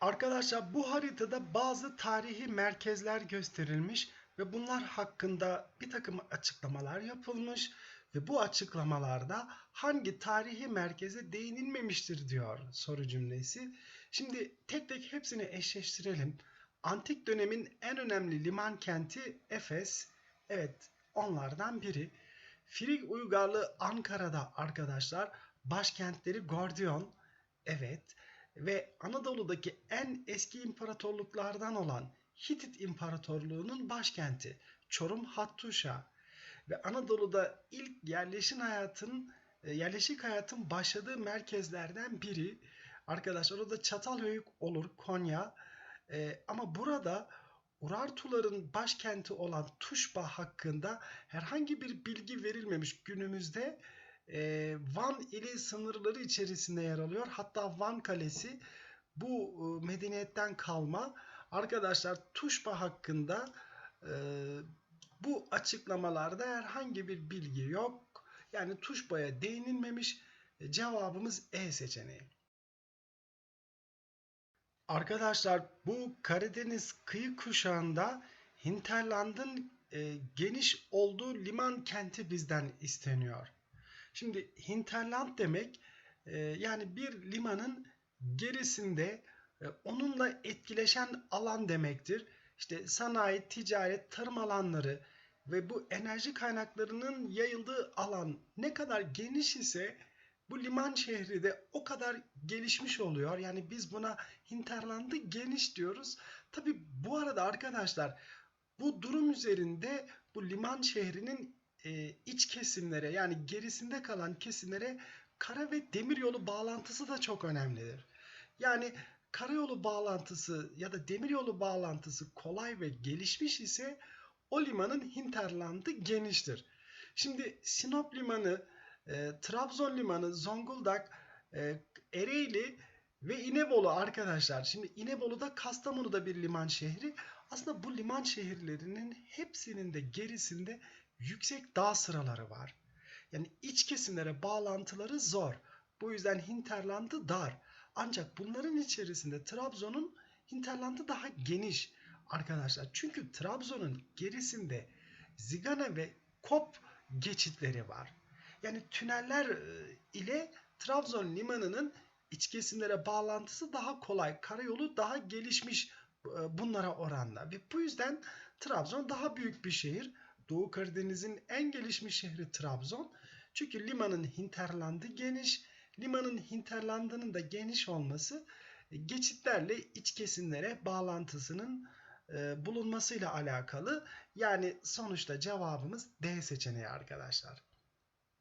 Arkadaşlar bu haritada bazı tarihi merkezler gösterilmiş ve bunlar hakkında bir takım açıklamalar yapılmış ve bu açıklamalarda hangi tarihi merkeze değinilmemiştir diyor soru cümlesi. Şimdi tek tek hepsini eşleştirelim. Antik dönemin en önemli liman kenti Efes. Evet onlardan biri. Frig uygarlığı Ankara'da arkadaşlar. Başkentleri Gordion. Evet ve Anadolu'daki en eski imparatorluklardan olan Hitit İmparatorluğu'nun başkenti Çorum Hattuşa ve Anadolu'da ilk yerleşim hayatın e, yerleşik hayatın başladığı merkezlerden biri. Arkadaşlar orada Çatalhöyük olur Konya. E, ama burada Urartuların başkenti olan Tuşba hakkında herhangi bir bilgi verilmemiş günümüzde e, Van ili sınırları içerisinde yer alıyor. Hatta Van Kalesi bu e, medeniyetten kalma. Arkadaşlar Tuşba hakkında e, bu açıklamalarda herhangi bir bilgi yok. Yani Tuşba'ya değinilmemiş. E, Cevabımız E seçeneği. Arkadaşlar bu Karadeniz kıyı kuşağında Hinterland'ın e, geniş olduğu liman kenti bizden isteniyor. Şimdi hinterland demek e, yani bir limanın gerisinde e, onunla etkileşen alan demektir. İşte sanayi, ticaret, tarım alanları ve bu enerji kaynaklarının yayıldığı alan ne kadar geniş ise bu liman şehri de o kadar gelişmiş oluyor. Yani biz buna hinterlandı geniş diyoruz. Tabi bu arada arkadaşlar bu durum üzerinde bu liman şehrinin e, iç kesimlere yani gerisinde kalan kesimlere kara ve demiryolu bağlantısı da çok önemlidir. Yani karayolu bağlantısı ya da demiryolu bağlantısı kolay ve gelişmiş ise o limanın hinterlandı geniştir. Şimdi Sinop limanı, e, Trabzon limanı, Zonguldak, e, Ereğli ve İnebolu arkadaşlar. Şimdi İnebolu'da Kastamonu'da bir liman şehri. Aslında bu liman şehirlerinin hepsinin de gerisinde yüksek dağ sıraları var. Yani iç kesimlere bağlantıları zor. Bu yüzden hinterlandı dar. Ancak bunların içerisinde Trabzon'un hinterlandı daha geniş arkadaşlar. Çünkü Trabzon'un gerisinde Zigana ve Kop geçitleri var. Yani tüneller e, ile Trabzon limanının iç kesimlere bağlantısı daha kolay. Karayolu daha gelişmiş e, bunlara oranla. Ve bu yüzden Trabzon daha büyük bir şehir. Doğu Karadeniz'in en gelişmiş şehri Trabzon. Çünkü limanın hinterlandı geniş. Limanın hinterlandının da geniş olması e, geçitlerle iç kesimlere bağlantısının e, bulunmasıyla alakalı. Yani sonuçta cevabımız D seçeneği arkadaşlar.